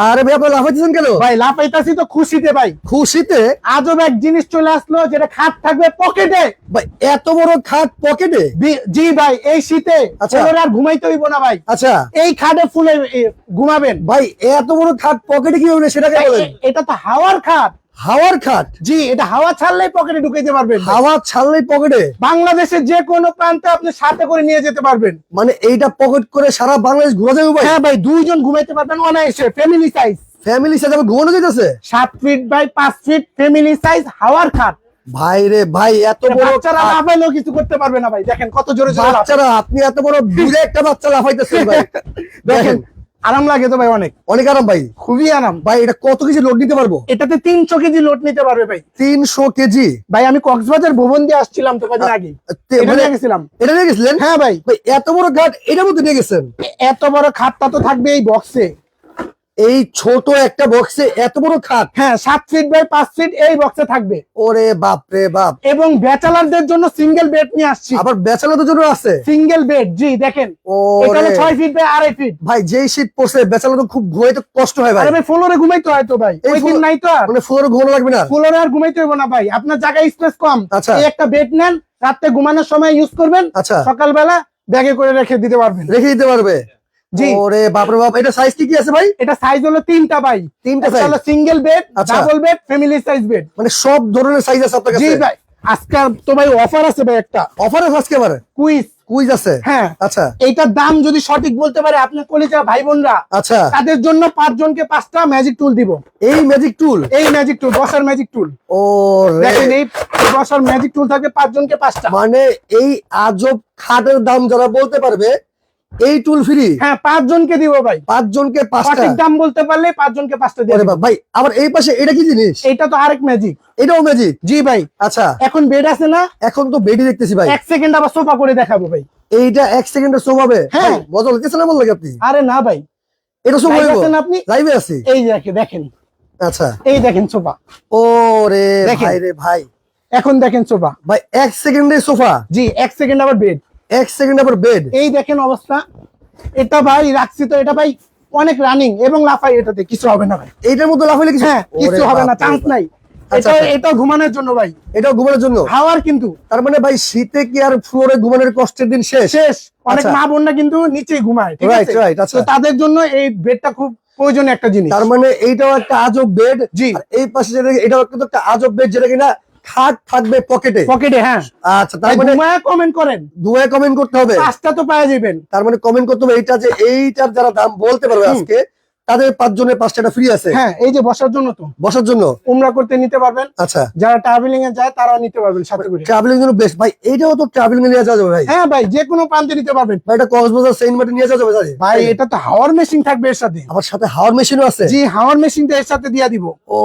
আরে ভাই লাফাইতেছেন কেন? ভাই লাফাইতাছি তো খুশিতে ভাই। খুশিতে? আজব এক জিনিস চলে আসলো যেটা খাট থাকবে পকেটে। ভাই এত বড় খাট পকেটে? জি ভাই এই শীতে। আচ্ছা। আর ঘুমাইতে হইব না ভাই। আচ্ছা। এই খাটে ফুলে ঘুমাবেন। ভাই এত বড় খাট পকেটে কি হবে সেটাকে ভাই, বলেন? এটা তো হাওয়ার খাট। হাওয়ার খাট? জি এটা হাওয়া ছাড়লেই পকেটে ঢুকাইতে পারবেন। হাওয়া ছাড়লেই পকেটে বাংলাদেশের যে কোনো প্রান্তে আপনি সাথে করে নিয়ে যেতে পারবেন। মানে এইটা পকেট করে সারা বাংলাদেশ ঘোরা যাবে ভাই? হ্যাঁ ভাই দুইজন ঘুমাইতে পারবেন অনায়াসে ফ্যামিলি সাইজ ফ্যামিলি সাথে আবার ঘুমানো যেতেছে সাত ফিট বাই পাঁচ ফিট ফ্যামিলি সাইজ হাওয়ার খাট। ভাই রে ভাই এত বড় বাচ্চারা খাট। লাফাইলেও কিছু করতে পারবে না ভাই দেখেন কত জোরে জোরে বাচ্চারা আপনি এত বড় দূরে একটা বাচ্চা লাফাইতেছেন ভাই। দেখেন। আরাম লাগে তো ভাই অনেক। অনেক আরাম ভাই খুবই আরাম। ভাই এটা কত কেজি লোড নিতে পারব? এটাতে তিনশো কেজি লোড নিতে পারবে ভাই। তিনশো কেজি? ভাই আমি কক্সবাজার ভবন দিয়ে আসছিলাম তো কদিন আগে। এটা মানে- নিয়ে গেছিলাম। এটা নিয়ে গেছিলেন? হ্যাঁ ভাই। ভাই এত বড় ঘাট এটার মধ্যে নিয়ে গেছেন? এত বড় খাটটা তো থাকবে এই বক্সে এই ছোট একটা বক্সে এত বড় খাট? হ্যাঁ সাত ফিট বাই পাঁচ ফিট এই বক্সে থাকবে। ওরে বাপ রে বাপ। এবং ব্যাচেলারদের জন্য সিঙ্গেল বেড নিয়ে আসছি। আবার বেচালাদের জন্য আছে? সিঙ্গেল বেড জি দেখেন। ছয় ফিট বাই আড়াই ফিট ভাই যেই শীত পড়ছে বেচালা তো খুব ঘুমাইতে কষ্ট হয় ভাই। ভাই ফ্লোরে ঘুমাইতে হয় তো ভাই। ওই দিন নাই তো আর। মানে ফ্লোরে ঘুমানো লাগবে না? ফ্লোরে আর ঘুমাইতে হইব না ভাই। আপনার জায়গায় স্পেস কম। আচ্ছা। এই একটা বেড নেন রাতে ঘুমানোর সময় ইউজ করবেন আচ্ছা। সকালবেলা ব্যাগে করে রেখে দিতে পারবেন। রেখে দিতে পারবে। জি। ওরে বাপ রে বাপ এটা সাইজ কি কি আছে ভাই? এটা সাইজ হলো তিনটা ভাই। তিনটা সাইজ হলো single bed. Double bed family size bed মানে সব ধরনের সাইজ আছে আপনার জি ভাই আজকে তো ভাই অফার আছে ভাই একটা। অফার আছে আজকে এবারে কুইজ কুইজ আছে? হ্যাঁ। আচ্ছা। এইটার দাম যদি সঠিক বলতে পারে আপনার কলিজা ভাই বোনরা আচ্ছা। তাদের জন্য পাঁচজনকে পাঁচটা ম্যাজিক টুল দিব। এই ম্যাজিক টুল এই ম্যাজিক টুল বসার ম্যাজিক টুল ও দেখেন এই বসার ম্যাজিক টুল থাকে পাঁচজনকে পাঁচটা। মানে এই আজব খাটের দাম যারা বলতে পারবে এই টুল ফ্রি হ্যাঁ পাঁচজনকে দিব ভাই। পাঁচ জনকে পাঁচটা দাম বলতে পারলে পাঁচজনকে পাঁচটা দিয়ে। ভাই আবার এই পাশে এটা কি জিনিস? এইটা তো আরেক ম্যাজিক এটাও ম্যাজিক জি ভাই। আচ্ছা। এখন বেড আছে না? এখন তো বেডি দেখতেছি ভাই। এক সেকেন্ড আবার সোফা করে দেখাবো ভাই। এইটা এক সেকেন্ডে শোভাবে হ্যাঁ। মজা লাগতেছে না বল লাগে আপনি? আরে না ভাই। এটা Live আছেন আপনি? লাইভে আছি। এই দেখে দেখেন আচ্ছা। এই দেখেন সোফা ও রে ভাই রে ভাই। এখন দেখেন সোফা ভাই এক সেকেন্ডে সোফা জি এক সেকেন্ড আবার বেড এক সেকেন্ড আবার বেড এই দেখেন অবস্থা। এটা ভাই রাখছি তো এটা ভাই অনেক রানিং এবং লাফাই এটাতে কিছু হবে না ভাই। এইটার মধ্যে লাফাইলে কিছু হ্যাঁ কিছু হবে না চান্স নাই। আচ্ছা, এটা আচ্ছা। এটা ঘুমানোর জন্য ভাই। এটাও ঘুমানোর জন্য? হাওয়ার কিন্তু। তার মানে ভাই শীতে কি আর ফ্লোরে ঘুমানোর কষ্টের দিন শেষ? শেষ। অনেক আচ্ছা। মা বোনরা কিন্তু নিচেই ঘুমায় ঠিক আছে? তাদের জন্য এই বেডটা খুব প্রয়োজনীয় একটা জিনিস। তার মানে এইটাও একটা আজব বেড জি। এই পাশে যেটা এটাও একটা আজব বেড যেটা কিনা খাট থাকবে পকেটে। পকেটে হ্যাঁ। আচ্ছা তার মানে ঘুমায় কমেন্ট করেন। দুয়ে কমেন্ট করতে হবে। পাঁচটা তো পাওয়া যাবেন। তার মানে কমেন্ট করতে হবে। এইটা যে এইটার যারা দাম বলতে পারবে। আজকে তাদের পাঁচজনের পাঁচটা ফ্রি আছে? হ্যাঁ এই যে বসার জন্য তো। বসার জন্য? উমরা করতে নিতে পারবেন। আচ্ছা। যারা ট্রাভেলিং এ যায় তারাও নিতে পারবেন সাথে করে। ট্রাভেলিং জন্য বেস্ট ভাই এইটাও তো ট্রাভেলিং এ নিয়ে যাওয়া যাবে ভাই। হ্যাঁ ভাই যে কোনো প্রান্তে নিতে পারবেন। ভাই এটা কক্সবাজার সেন্ট মার্টিন নিয়ে যাওয়া যাবে? ভাই। এটা তো হাওয়ার মেশিন থাকবে এর সাথে। আমার সাথে হাওয়ার মেশিনও আছে? জি হাওয়ার মেশিনটা এর সাথে দিয়ে দিব। ও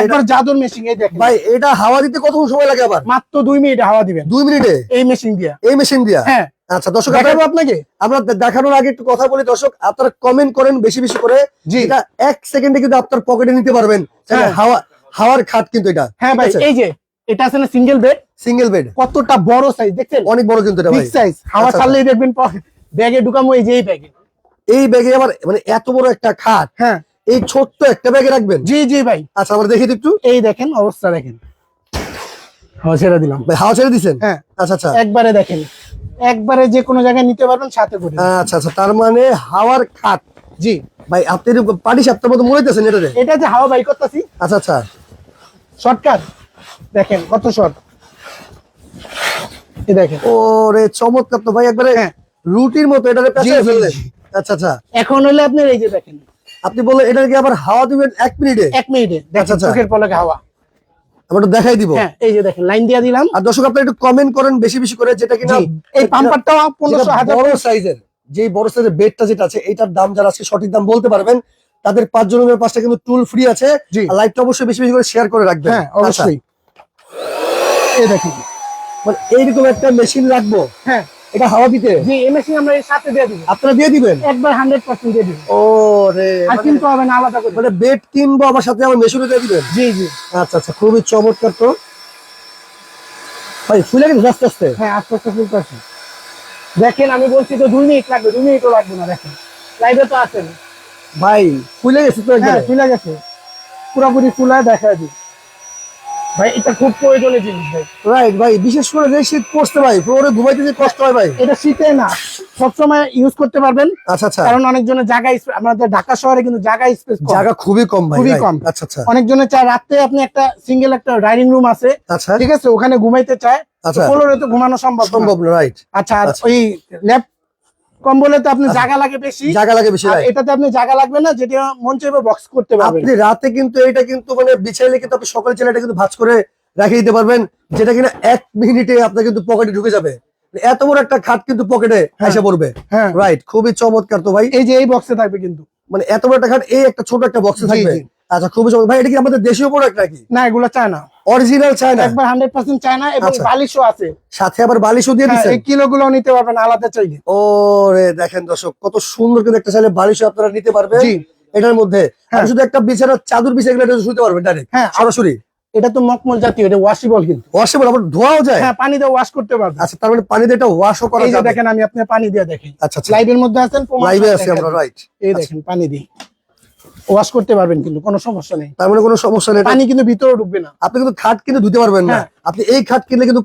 একবার জাদুর মেশিন এই দেখেন। ভাই এটা হাওয়া দিতে কতক্ষণ সময় লাগে আবার? মাত্র দুই মিনিটে হাওয়া দিবেন। দুই মিনিটে? এই মেশিন দিয়ে। এই মেশিন দিয়া? হ্যাঁ। আচ্ছা দর্শক দেখাবো আপনাকে আমরা দেখানোর আগে একটু কথা বলি দর্শক আপনারা কমেন্ট করেন বেশি বেশি করে। এটা এক সেকেন্ডে কিন্তু আপনার পকেটে নিতে পারবেন। হ্যাঁ। হাওয়া হাওয়ার খাট কিন্তু এটা। হ্যাঁ ভাই এই যে এটা আছে না সিঙ্গেল বেড সিঙ্গেল বেড কতটা বড় সাইজ দেখছেন? অনেক বড় কিন্তু এটা ভাই। সাইজ হাওয়া আচ্ছা, ছাড়লেই দেখবেন ব্যাগে ঢুকামো এই যে এই ব্যাগে। এই ব্যাগে আবার মানে এত বড় একটা খাট। হ্যাঁ। এই ছোট্ট একটা ব্যাগে রাখবেন? জি জি ভাই। আচ্ছা আমরা দেখি একটু। এই দেখেন অবস্থা দেখেন। হাওয়া ছেড়ে দিলাম। হাওয়া ছেড়ে দিছেন হ্যাঁ। আচ্ছা আচ্ছা। একবারে দেখেন একবারে যে কোনো জায়গায় নিতে পারবেন সাথে করে আচ্ছা আচ্ছা তার মানে হাওয়ার খাট জি। ভাই আপনি পাটি সাপটার মতো মনে হইতেছেন এটাতে? এটা যে হাওয়া বাই করতেছি? আচ্ছা আচ্ছা। শর্টকাট দেখেন কত শর্ট এই দেখেন। ওরে চমৎকার তো ভাই একবারে হ্যাঁ। রুটির মতো জি, ফেললেন। আচ্ছা আচ্ছা। এখন হলে আপনার এই যে দেখেন। আপনি বললেন এটাকে আবার হাওয়া দিবেন এক মিনিটে? এক মিনিটে। আচ্ছা, আচ্ছা। চোখের পলকে হাওয়া। আমরা একটু দেখাই দিব। হ্যাঁ এই যে দেখেন লাইন দিয়ে দিলাম। আর দর্শক আপনারা একটু কমেন্ট করেন বেশি বেশি করে যেটা কিনা এই পাম্পারটাও পনেরোশো হাজার বড় সাইজের যে বড় সাইজের বেডটা যেটা আছে এটার দাম যারা আছে সঠিক দাম বলতে পারবেন তাদের পাঁচ জনের পাঁচটা কিন্তু টুল ফ্রি আছে। লাইভটা অবশ্যই বেশি বেশি করে শেয়ার করে রাখবেন। হ্যাঁ আচ্ছা, অবশ্যই। এই দেখেন মানে এইরকম একটা মেশিন রাখব। হ্যাঁ। এটা হাওয়া দিতে? জি এই মেশিন আমরা এর সাথে দিয়ে দিব। আপনারা দিয়ে দিবেন? একবার হান্ড্রেড পার্সেন্ট দিয়ে দিব। ও রে আর মানে- কিনতে হবে না আলাদা করে। মানে বেড কিনবো আমার সাথে আমার মেশিনও দিয়ে দিবেন? জি জি। আচ্ছা আচ্ছা খুবই চমৎকার তো। ভাই ফুলে গেছে আস্তে আস্তে। হ্যাঁ আস্তে আস্তে ফুলতেছে। দেখেন আমি বলছি তো দুই মিনিট লাগবে দুই মিনিটও লাগবে না দেখেন। লাইভে তো আছেন। ভাই খুলে গেছে তো হ্যাঁ একদম ফুলে গেছে। পুরোপুরি ফুলায় দেখা দিই। ভাই এটা খুব প্রয়োজনীয় জিনিস ভাই। রাইট ভাই বিশেষ করে যে শীত পড়ছে ভাই ফ্লোরে ঘুমাইতে যে কষ্ট হয় ভাই। এটা শীতে না সবসময় ইউজ করতে পারবেন। আচ্ছা আচ্ছা। কারণ অনেকজনের জায়গা আমাদের ঢাকা শহরে কিন্তু জায়গা স্পেস জায়গা খুবই কম ভাই খুবই কম। আচ্ছা আচ্ছা। অনেকজনের চায় রাতে আপনি একটা সিঙ্গেল একটা ডাইনিং রুম আছে আচ্ছা। ঠিক আছে? ওখানে ঘুমাইতে চায়। আচ্ছা। ফ্লোরে তো ঘুমানো সম্ভব সম্ভব রাইট আচ্ছা আচ্ছা। ওই ল্যাপ কম্বলে তো আপনি জায়গা লাগে বেশি। জায়গা লাগে বেশি এটাতে আপনি জায়গা লাগবে না যেটা মন চাইবে বক্স করতে পারবেন। আপনি রাতে কিন্তু এটা কিন্তু মানে বিছাইলে কিন্তু আপনি সকালে এটা কিন্তু ভাঁজ করে রেখে দিতে পারবেন যেটা কিনা এক মিনিটে আপনার কিন্তু পকেটে ঢুকে যাবে। এত বড় একটা খাট কিন্তু পকেটে হ্যাঁ। এসে পড়বে। হ্যাঁ। রাইট খুবই চমৎকার তো ভাই। এই যে এই বক্সে থাকবে কিন্তু। মানে এত বড় একটা খাট এই একটা ছোট একটা বক্সে থাকবে। আচ্ছা খুবই চমৎকার। ভাই এটা কি আমাদের দেশীয় প্রোডাক্ট নাকি? না এগুলো চায় না অরিজিনাল চায় না একবার হান্ড্রেড পার্সেন্ট চায় না এবং আচ্ছা। বালিশও আছে। সাথে আবার বালিশও দিয়ে হ্যাঁ, দিচ্ছেন? এই কিলো গুলো নিতে পারবেন আলাদা চাইলে। ও রে দেখেন দর্শক কত সুন্দর কিন্তু একটা চাইলে বালিশও আপনারা নিতে পারবেন। এটার মধ্যে হ্যাঁ। শুধু একটা বিছানার চাদর বিছিয়ে গেলে এটা শুতে পারবেন ডাইরেক্ট হ্যাঁ। সরাসরি। এটা তো মকমল জাতীয় এটা ওয়াশেবল কিন্তু। ওয়াশেবল আবার ধোয়াও যায়? হ্যাঁ পানি দিয়ে ওয়াশ করতে পারবেন। আচ্ছা তার মানে পানি দিয়ে এটা ওয়াশও করা যাবে। দেখেন আমি আপনার পানি দিয়ে দেখি। আচ্ছা আচ্ছা। লাইভের মধ্যে আছেন লাইভে আছি আমরা রাইট এই দেখেন পানি দিই ওয়াশ করতে পারবেন কিন্তু কোনো সমস্যা নেই। তার মানে কোনো সমস্যা নেই। পানি কিন্তু ভিতরে ঢুকবে না। আপনি কিন্তু খাট কিনে ধুতে পারবেন না। হ্যাঁ। আপনি এই খাট কিনলে কিন্তু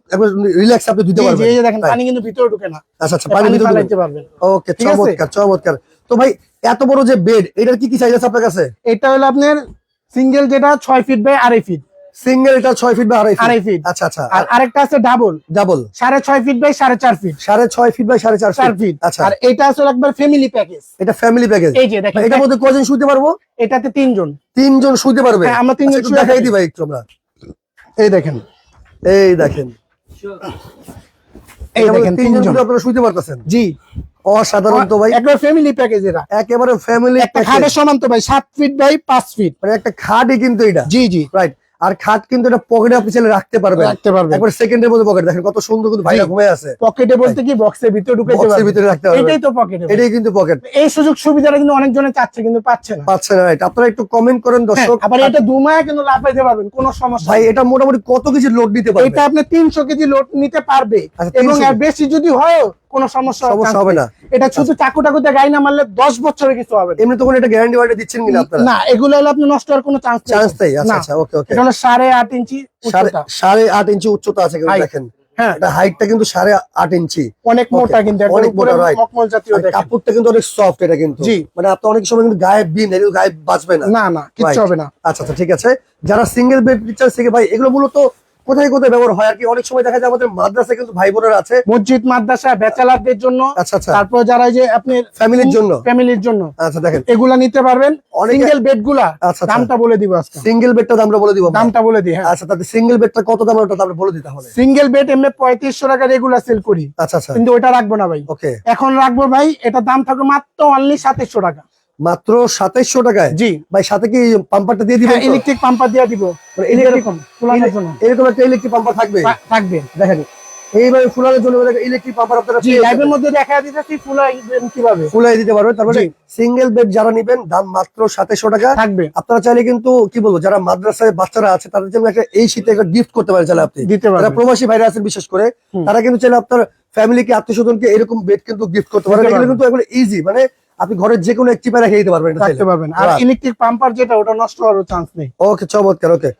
রিল্যাক্স আপনি ধুতে পারবেন। এই যে দেখেন পানি কিন্তু ভিতরে ঢুকে না। আচ্ছা আচ্ছা পানি ভিতরে ঢুকতে পারবেন। ওকে চমৎকার চমৎকার। তো ভাই এত বড় যে বেড এটার কি কি সাইজ আছে আপনার কাছে? এটা হলো আপনার সিঙ্গেল যেটা ছয় ফিট বাই আড়াই ফিট সিঙ্গেল এটা ছয় ফিট বা আড়াই ফিট আচ্ছা আচ্ছা। আর আরেকটা আছে ডাবল ডাবল সাড়ে ছয় ফিট বাই সাড়ে চার ফিট সাড়ে ছয় ফিট বাই সাড়ে চার চার ফিট আচ্ছা। আর এটা আসলে একবার ফ্যামিলি প্যাকেজ এটা ফ্যামিলি প্যাকেজ এই যে দেখেন এটার মধ্যে কজন শুতে পারব? এটাতে তিনজন। তিনজন শুতে পারবে। হ্যাঁ, আমরা তিনজন আচ্ছা, একটু দেখাই দিই ভাই একটু আমরা। এই দেখেন। এই দেখেন। এই দেখেন তিনজন আপনারা শুতে পারতেছেন। জি। অসাধারণ তো ভাই। একবার ফ্যামিলি প্যাকেজ এটা একেবারে ফ্যামিলি একটা খাটের সমান তো ভাই সাত ফিট বাই পাঁচ ফিট মানে একটা খাটই কিন্তু এটা। জি জি। রাইট আর খাট কিন্তু এটা পকেটে আপনি চাইলে রাখতে পারবেন রাখতে পারবেন একবার সেকেন্ডের মধ্যে পকেট দেখেন কত সুন্দর কিন্তু ভাইরা জি। ঘুমিয়ে আছে। পকেটে বলতে কি বক্সের ভিতরে ঢুকে বক্সের ভিতরে রাখতে পারবেন এটাই তো পকেটে এটাই কিন্তু পকেট এই সুযোগ সুবিধাটা কিন্তু অনেকজনে চাচ্ছে কিন্তু পাচ্ছে না। পাচ্ছেন রাইট আপনারা একটু কমেন্ট করেন হ্যাঁ, দর্শক। আবার এটা দু মায়া কিন্তু লাফাইতে পারবেন কোনো সমস্যা ভাই এটা মোটামুটি কত কিছু লোড নিতে পারবে? এটা আপনি তিনশো কেজি লোড নিতে পারবে আচ্ছা, এবং 300 বেশি যদি হয় কোনো সমস্যা সমস্যা হবে না। এটা শুধু চাকু টাকুতে গাড়ি না মারলে দশ বছরে কিছু হবে এমনি তো কোনো এটা গ্যারান্টি ওয়ারেন্টি দিচ্ছেন কিনা আপনারা? না এগুলো হলে আপনি নষ্ট হওয়ার কোনো চান্স চান্স নেই? আচ্ছা আচ্ছা ওকে ওকে এটা হলো সাড়ে আট ইঞ্চি সাড়ে উচ্চতা। সাড়ে আট ইঞ্চি উচ্চতা আছে কিন্তু দেখেন। হ্যাঁ। এটা হাইটটা কিন্তু সাড়ে আট ইঞ্চি। অনেক মোটা কিন্তু অনেক উপরে মোটা, right. মকমল জাতীয় আর দেখেন। কাপড়টা কিন্তু অনেক সফট এটা কিন্তু। জি। মানে আপনি অনেক সময় কিন্তু গায়ে বিন এগুলো গায়ে বাঁচবে না। না না কিচ্ছু হবে না। আচ্ছা আচ্ছা ঠিক আছে। যারা সিঙ্গেল বেড নিচ্ছেন থেকে ভাই এগুলো মূলত কোথায় কোথায় ব্যবহার হয় আর কি? অনেক সময় দেখা যায় আমাদের মাদ্রাসা কিন্তু ভাই বোনেরা আছে। মসজিদ মাদ্রাসা ব্যাচেলারদের জন্য। আচ্ছা আচ্ছা। তারপর যারা এই যে আপনি ফ্যামিলির জন্য। ফ্যামিলির জন্য। আচ্ছা দেখেন। এগুলা নিতে পারবেন। সিঙ্গেল বেডগুলা আচ্ছা, আচ্ছা। দামটা বলে দিব আজকে। সিঙ্গেল বেডটা দামটা বলে দিব দামটা বলে দিই হ্যাঁ। আচ্ছা তাতে সিঙ্গেল বেডটা কত দাম ওটা দামটা বলে দিতে হবে সিঙ্গেল বেড এমনি পঁয়ত্রিশশো টাকা রেগুলার সেল করি। আচ্ছা আচ্ছা। কিন্তু ওটা রাখব না ভাই। ওকে এখন রাখব ভাই এটা দাম থাকবে মাত্র অনলি সাতাইশশো টাকা। মাত্র সাতাইশশো টাকায়? জি। ভাই সাথে কি পাম্পারটা দিয়ে দিবেন ইলেকট্রিক পাম্পার দিয়ে দিব। মানে এরকম এরকম একটা ইলেকট্রিক পাম্পার থাকবে? থাকবে। দেখেন এইভাবে ফুলানোর জন্য ইলেকট্রিক পাম্পার আপনারা লাইভের মধ্যে দেখা দিতেছি কীভাবে? ফুলাই দিতে পারবেন তার মানে সিঙ্গেল বেড যারা নিবেন দাম মাত্র সাতাইশশো টাকা। থাকবে। আপনারা চাইলে কিন্তু কি বলব যারা মাদ্রাসায় বাচ্চারা আছে তাদের জন্য একটা এই শীতে একটা গিফট করতে পারেন চাইলে আপনি। যারা প্রবাসী ভাইরা আছেন বিশেষ করে তারা কিন্তু চাইলে আপনার ফ্যামিলিকে আত্মীয় স্বজনকে এরকম বেড কিন্তু গিফট করতে পারেন। এগুলো কিন্তু ইজি মানে আপনি ঘরের যে কোনো একটি পায়ে রেখে দিতে পারবেন চাইলে। পারবেন। আর ইলেকট্রিক পাম্পার যেটা ওটা নষ্ট হওয়ার চান্স নেই। ওকে চমৎকার ওকে।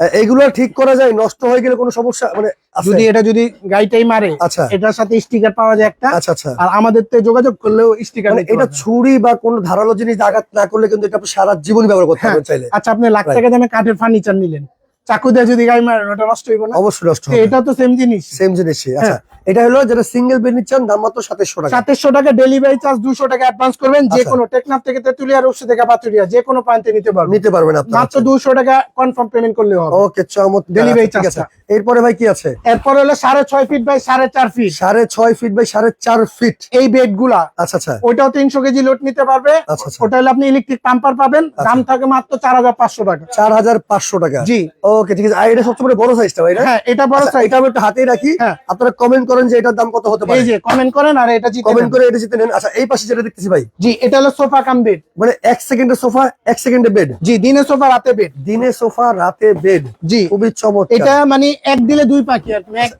এইগুলো ঠিক করা যায়? নষ্ট হয়ে গেলে কোনো সমস্যা মানে যদি এটা যদি গাড়িটাই মারে আচ্ছা। এটার সাথে স্টিকার পাওয়া যায় একটা। আচ্ছা আচ্ছা। আর আমাদের তো যোগাযোগ করলেও স্টিকার মানে এটা ছুরি বা কোনো ধারালো জিনিস আঘাত না করলে কিন্তু এটা সারা জীবন ব্যবহার করতে হ্যাঁ। পারবেন চাইলে। আচ্ছা আপনি লাখ টাকা দামে কাঠের ফার্নিচার নিলেন। চাকু দিয়ে যদি গাড়ি মারেন ওটা নষ্ট হইব না। অবশ্যই নষ্ট হবে। এটা তো সেম জিনিস। সেম আচ্ছা হ্যাঁ। এটা হলো যেটা সিঙ্গেল বেড নিচ্ছেন দাম মাত্র সাতাইশশো টাকা। সাতাশশো টাকা ডেলিভারি চার্জ দুশো টাকা অ্যাডভান্স করবেন যে আচ্ছা। কোনো টেকনাফ থেকে তেতুলিয়া রূপসী থেকে পাতুরিয়া যে কোনো প্রান্তে নিতে পারবেন। নিতে পারবেন আপনারা। মাত্র দুশো টাকা কনফার্ম পেমেন্ট করলে হবে। ওকে চমৎকার। Delivery আচ্ছা, charge-টা। এরপরে ভাই কি আছে? এরপর হলো সাড়ে ছয় ফিট বাই সাড়ে চার ফিট সাড়ে ছয় ফিট বাই সাড়ে চার ফিট এই বেডগুলা। আচ্ছা আচ্ছা। ওটাও তিনশো কেজি লোড নিতে পারবে। আচ্ছা আচ্ছা। ওটা হলে আপনি ইলেকট্রিক পাম্পার পাবেন। দাম থাকে মাত্র চার হাজার পাঁচশো টাকা। চার হাজার পাঁচশো টাকা। জি। ওকে ঠিক আছে। আর এটা সবচেয়ে বড় সাইজটা ভাই হ্যাঁ এটা বড় আচ্ছা, size। এটা আমি একটু হাতেই রাখি। হ্যাঁ। আপনারা কমেন্ট করেন যে এটার দাম কত হতে এই যে কমেন্ট করেন আর এটা জিতে কমেন্ট করে এটা জিতে নেন। আচ্ছা এই পাশে যেটা দেখতেছি ভাই। জি এটা হলো সোফা কাম বেড মানে এক সেকেন্ডের সোফা এক সেকেন্ডে বেড জি দিনে সোফা রাতে বেড দিনে সোফা রাতে বেড জি। খুবই চমৎকার। এটা মানে এক দিলে দুই পাখি আর এক-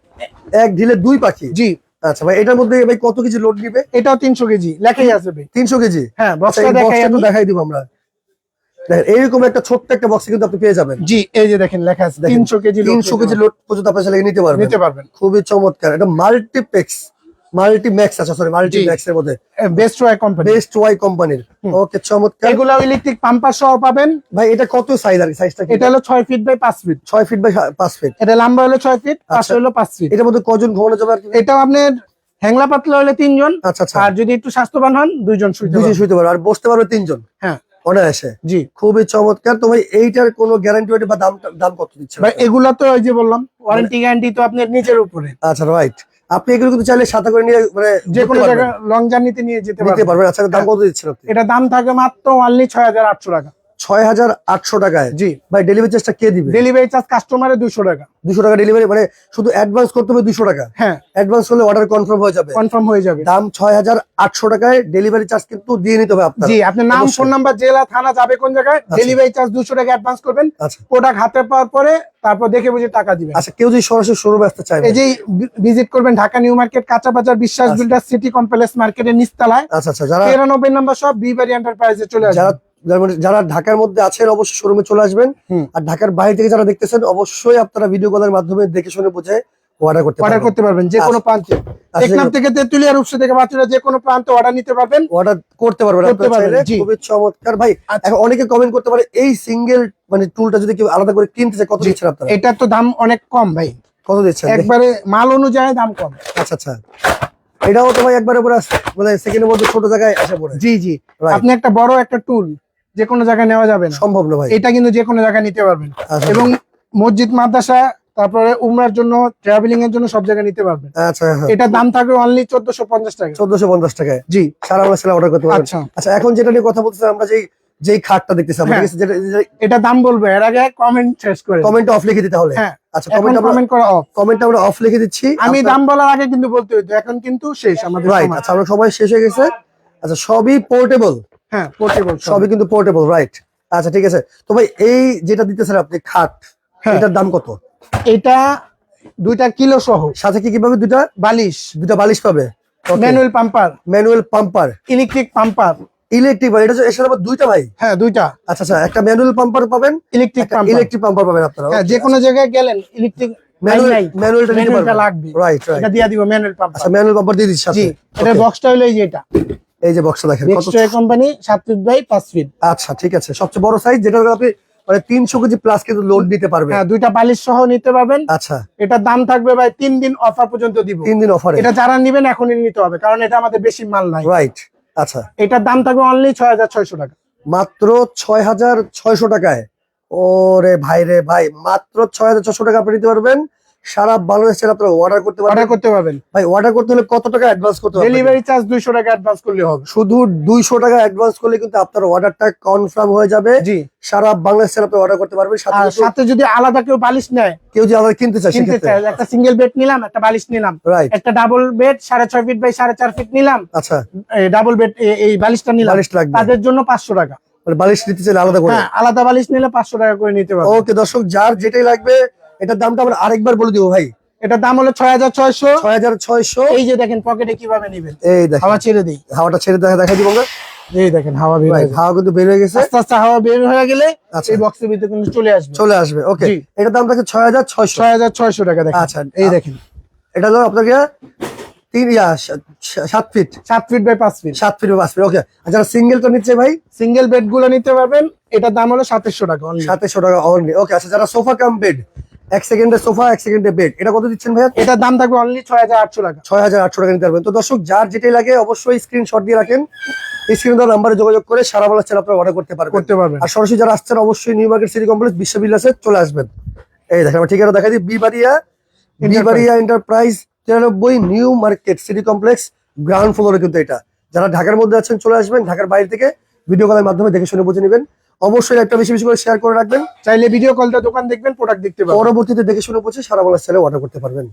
এক ঢিলে দুই পাখি? জি। আচ্ছা ভাই এটার মধ্যে ভাই কত কেজি লোড নিবে? এটাও তিনশো কেজি লেখাই আছে ভাই। তিনশো কেজি? হ্যাঁ আচ্ছা বক্সটা বক্সটা দেখাই দিব আমরা। দেখেন এইরকম একটা ছোট্ট একটা বক্স কিন্তু আপনি পেয়ে যাবেন। জি এই যে দেখেন লেখা আছে তিনশো কেজি তিনশো কেজি লোড পর্যন্ত আপনার ছেলেকে নিতে পারবেন। নিতে পারবেন। খুবই চমৎকার। এটা মাল্টিপ্লেক্স আছে সরি মাল্টি জি। ম্যাক্স এর মধ্যে Bestway company Bestway কোম্পানির ওকে চমৎকার। এগুলো ইলেকট্রিক পাম্পার সহ পাবেন। ভাই এটা কত সাইজ আর সাইজটা এটা হলো feet by feet feet by feet এটা লম্বা হলো ফিট পাশে আচ্ছা। হলো ফিট এটার মধ্যে কজন ঘুমানো যাবে আর আপনার হ্যাংলা পাতলা হলে তিনজন। আচ্ছা আচ্ছা। আর যদি একটু স্বাস্থ্যবান হন দুইজন শুইতে পারবেন। শুইতে পারবে আর বসতে পারবে তিনজন? হ্যাঁ। অনায়াসে। জি। খুবই চমৎকার। তো ভাই এইটার কোনো গ্যারান্টি বা দাম দাম কত দিচ্ছে ভাই এগুলো তো ওই যে বললাম ওয়ারেন্টি গ্যারান্টি তো আপনার নিজের উপরে। আচ্ছা রাইট আপনি এগুলো কিন্তু চাইলে সাথে করে নিয়ে মানে যে কোনো জায়গায় লং জার্নিতে নিয়ে যেতে পারবেন। পারবেন। আচ্ছা দাম কত দিচ্ছেন এটা দাম থাকে মাত্র অনলি ছয় হাজার আটশো টাকা। ছয় হাজার আটশো টাকায়। জি। ভাই ডেলিভারি চার্জটা কে দিবে? ডেলিভারি চার্জ কাস্টমারের দুশো টাকা। দুশো টাকা ডেলিভারি মানে শুধু অ্যাডভান্স করতে হবে দুশো টাকা? হ্যাঁ। অ্যাডভান্স করলে অর্ডার কনফার্ম হয়ে যাবে। কনফার্ম হয়ে যাবে। দাম ছয় হাজার আটশো টাকায় ডেলিভারি চার্জ কিন্তু দিয়ে নিতে হবে আপনার। জি আপনার নাম ফোন নাম্বার জেলা থানা যাবে কোন জায়গায় ডেলিভারি চার্জ দুশো টাকা অ্যাডভান্স করবেন। আচ্ছা। প্রোডাক্ট হাতে পাওয়ার পরে তারপর দেখে বুঝে টাকা দিবেন। আচ্ছা কেউ যদি সরাসরি শোরুমে আসতে চায় এই যে ভিজিট করবেন ঢাকা নিউ মার্কেট কাঁচা বাজার বিশ্বাস আচ্ছা। বিল্ডার সিটি কমপ্লেক্স মার্কেটের নিচতলায়। আচ্ছা আচ্ছা যারা তিরানব্বই নম্বর সব বিবারি এন্টারপ্রাইজে চলে আসবে যারা মানে- ঢাকার মধ্যে আছেন অবশ্যই শোরুমে চলে আসবেন। আর ঢাকার বাইরে থেকে যারা দেখতেছেন অবশ্যই আপনারা ভিডিও কলের মাধ্যমে দেখে শুনে বুঝে অর্ডার করতে অর্ডার করতে পারবেন যে কোনো প্রান্তে। টেকনাফ থেকে তেতুলিয়া রূপসা থেকে বাচ্চারা যে কোনো প্রান্তে অর্ডার নিতে পারবেন। অর্ডার করতে পারবেন। খুবই চমৎকার। ভাই আচ্ছা। এখন অনেকে কমেন্ট করতে পারে এই সিঙ্গেল মানে টুলটা যদি কেউ আলাদা করে কিনতে চায় কত। দিচ্ছেন আপনারা? তো দাম অনেক কম ভাই। কত দিচ্ছেন? একবারে মাল অনুযায়ী দাম কম। আচ্ছা আচ্ছা। এটাও তো ভাই একবারে পুরো মানে সেকেন্ডের মধ্যে ছোট জায়গায় আসে পড়ে। জি জি। আপনি একটা বড় একটা টুল যে কোনো জায়গায় নেওয়া যাবে না। সম্ভব না ভাই। এটা কিন্তু যে কোনো জায়গায় নিতে পারবেন। আচ্ছা। এবং মসজিদ মাদ্রাসা তারপরে উমরার জন্য ট্রাভেলিং এর জন্য সব জায়গায় নিতে পারবেন। আচ্ছা এটা দাম থাকবে অনলি চোদ্দশো পঞ্চাশ টাকা। চোদ্দশো পঞ্চাশ টাকায়? জি। সারা বাংলা অর্ডার করতে পারবেন? আচ্ছা। আচ্ছা এখন যেটা নিয়ে কথা বলতেছি আমরা যেই যেই খাটটা দেখতেছি আমরা হ্যাঁ। যেটা এটা দাম বলব এর আগে কমেন্ট শেষ করে কমেন্ট অফ লিখে দিতে হলে? হ্যাঁ। আচ্ছা কমেন্ট আমরা কমেন্ট করা অফ কমেন্ট আমরা অফ লিখে দিচ্ছি। আমি দাম বলার আগে কিন্তু বলতে হইতো এখন কিন্তু শেষ আমাদের রাইট। আচ্ছা আমরা সবাই শেষ হয়ে গেছে। আচ্ছা সবই পোর্টেবল হ্যাঁ পোর্টেবল সবই। কিন্তু পোর্টেবল রাইট আচ্ছা ঠিক আছে। তো ভাই এই যেটা দিতেছেন আপনি খাট হ্যাঁ। এটার দাম কত? এটা দুইটা কিলো সহ। সাথে কি কি পাবে দুটা বালিশ। দুটা বালিশ পাবে। Manual pumper. Manual pumper. Electric pumper. Electric ভাই এটা এর সাথে আবার দুইটা ভাই? হ্যাঁ দুইটা। আচ্ছা আচ্ছা একটা ম্যানুয়াল পাম্পার পাবেন ইলেকট্রিক পাম্পার। ইলেকট্রিক পাম্পার পাবেন আপনারা হ্যাঁ যে কোনো জায়গায় গেলেন ইলেকট্রিক ম্যানুয়াল ম্যানুয়ালটা নিতে পারবেন। লাগবে। রাইট রাইট এটা দিয়ে দিব ম্যানুয়াল পাম্পার। আচ্ছা ম্যানুয়াল পাম্পার দিয়ে দিচ্ছি জি এটা বক্সটা হলো এই যে এটা। এই যে বক্সটা দেখেন কত কোম্পানি সাত ফিট বাই পাঁচ ফিট আচ্ছা ঠিক আছে। সবচেয়ে বড় সাইজ যেটা আপনি মানে তিনশো কেজি প্লাস কিন্তু লোড নিতে পারবেন। হ্যাঁ দুইটা বালিশ সহ নিতে পারবেন। আচ্ছা। এটার দাম থাকবে ভাই তিন দিন অফার পর্যন্ত দিব। তিন দিন অফারে এটা যারা নিবেন এখনই নিতে হবে কারণ এটা আমাদের বেশি মাল নাই। রাইট আচ্ছা। এটার দাম থাকবে অনলি ছয় হাজার ছয়শো টাকা। মাত্র ছয় হাজার ছয়শো টাকায়। ওরে ভাই রে ভাই মাত্র ছয় হাজার ছয়শো টাকা আপনি নিতে পারবেন। সারা বাংলাদেশের আপনারা অর্ডার করতে পারবেন। অর্ডার করতে পারবেন। ভাই অর্ডার করতে হলে কত টাকা অ্যাডভান্স করতে হবে? ডেলিভারি চার্জ দুইশো টাকা অ্যাডভান্স করলে হবে। শুধু দুইশো টাকা অ্যাডভান্স করলে কিন্তু আপনার অর্ডারটা কনফার্ম হয়ে যাবে। জি। সারা বাংলাদেশের আপনি অর্ডার করতে পারবেন। সাথে সাথে যদি আলাদা কেউ বালিশ নেয় কেউ যদি আমাদের কিনতে চায় কিনতে চায় একটা সিঙ্গেল বেড নিলাম একটা বালিশ নিলাম। একটা ডাবল বেড সাড়ে ছয় ফিট বাই সাড়ে চার ফিট নিলাম। আচ্ছা। ডাবল বেড এই বালিশটা নিলাম। বালিশ লাগবে। তাদের জন্য পাঁচশো টাকা। মানে বালিশ নিতে চাইলে আলাদা করে। হ্যাঁ আলাদা বালিশ নিলে পাঁচশো টাকা করে নিতে পারবে ওকে দর্শক যার যেটাই লাগবে এটার দামটা আমরা আরেকবার বলে দিব ভাই। এটার দাম হলো ছয় হাজার ছয়শো। ছয় হাজার ছয়শো। এই যে দেখেন পকেটে কীভাবে নিবেন? এই দেখেন। হাওয়া ছেড়ে দিই। হাওয়াটা ছেড়ে দেখা দেখা দিব এই দেখেন হাওয়া বের। হাওয়া কিন্তু বের হয়ে গেছে। আস্তে আস্তে হাওয়া বের হয়ে গেলে আচ্ছা। এই বক্সের ভিতরে কিন্তু চলে আসবে। চলে আসবে ওকে এটার দাম থাকে ছয় হাজার ছয়শো। ছয় হাজার ছয়শো টাকা দেখেন। আচ্ছা এই দেখেন। এটা হলো আপনাকে তিন সাত ফিট সাত ফিট বাই পাঁচ ফিট সাত ফিট পাঁচ ফিট ওকে আর যারা সিঙ্গেলটা নিচ্ছে ভাই? সিঙ্গেল বেডগুলো নিতে পারবেন এটার দাম হলো সাতেরশো টাকা। সাতশো টাকা অনলি ওকে আচ্ছা যারা সোফা কাম বেড এক সেকেন্ডের সোফা এক সেকেন্ডের বেড। এটা কত দিচ্ছেন ভাইয়া? এটার দাম থাকবে অনলি ছয় হাজার আটশো টাকা। ছয় হাজার আটশো টাকা নিতে পারবেন। তো দর্শক যার যেটাই লাগে অবশ্যই স্ক্রিনশট দিয়ে রাখেন। স্ক্রিন দেওয়া নাম্বারে যোগাযোগ করে সারা বেলা চ্যানেল আপনারা অর্ডার করতে পারবেন। করতে পারবেন। আর সরাসরি যারা আসছেন অবশ্যই নিউ মার্কেট সিটি কমপ্লেক্স বিশ্ববিলাসে চলে আসবেন। এই দেখেন আমার ঠিকানা দেখা দিই। বিবাড়িয়া বিবাড়িয়া এন্টারপ্রাইজ তিরানব্বই new market city complex ground ফ্লোরে কিন্তু এটা। যারা ঢাকার মধ্যে আছেন চলে আসবেন। ঢাকার বাইরে থেকে ভিডিও কলের মাধ্যমে দেখে শুনে বুঝে নেবেন। অবশ্যই একটা বেশি বেশি করে শেয়ার করে রাখবেন। চাইলে ভিডিও কলটা দোকান দেখবেন প্রোডাক্ট দেখতে পাবেন পরবর্তীতে দেখে শুনে পৌঁছে সারা বলার সাথে অর্ডার করতে পারবেন।